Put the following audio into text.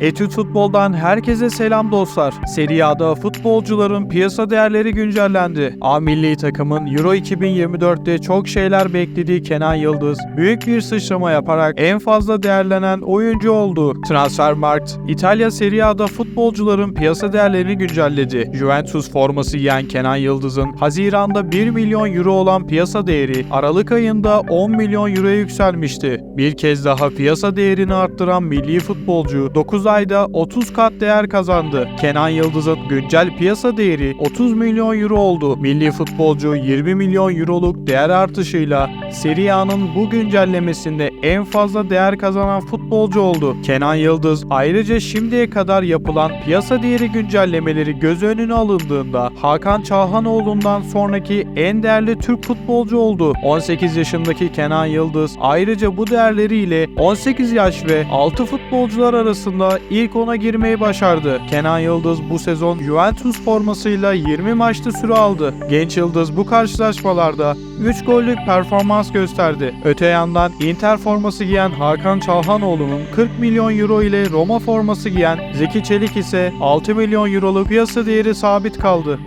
Etüt Futbol'dan herkese selam dostlar. Serie A'da futbolcuların piyasa değerleri güncellendi. A milli takımın Euro 2024'te çok şeyler beklediği Kenan Yıldız, büyük bir sıçrama yaparak en fazla değerlenen oyuncu oldu. Transfermarkt, İtalya Serie A'da futbolcuların piyasa değerlerini güncelledi. Juventus forması giyen Kenan Yıldız'ın Haziran'da 1 milyon euro olan piyasa değeri Aralık ayında 10 milyon euroya yükselmişti. Bir kez daha piyasa değerini arttıran milli futbolcu 9 ayda 30 kat değer kazandı. Kenan Yıldız'ın güncel piyasa değeri 30 milyon euro oldu. Milli futbolcu 20 milyon euroluk değer artışıyla Serie A'nın bu güncellemesinde en fazla değer kazanan futbolcu oldu. Kenan Yıldız ayrıca şimdiye kadar yapılan piyasa değeri güncellemeleri göz önüne alındığında Hakan Çalhanoğlu'ndan sonraki en değerli Türk futbolcu oldu. 18 yaşındaki Kenan Yıldız ayrıca bu değerleriyle 18 yaş ve 6 futbolcular arasında ilk ona girmeyi başardı. Kenan Yıldız bu sezon Juventus formasıyla 20 maçta süre aldı. Genç Yıldız bu karşılaşmalarda 3 gollük performans gösterdi. Öte yandan Inter forması giyen Hakan Çalhanoğlu'nun 40 milyon euro ile Roma forması giyen Zeki Çelik ise 6 milyon euroluk piyasa değeri sabit kaldı.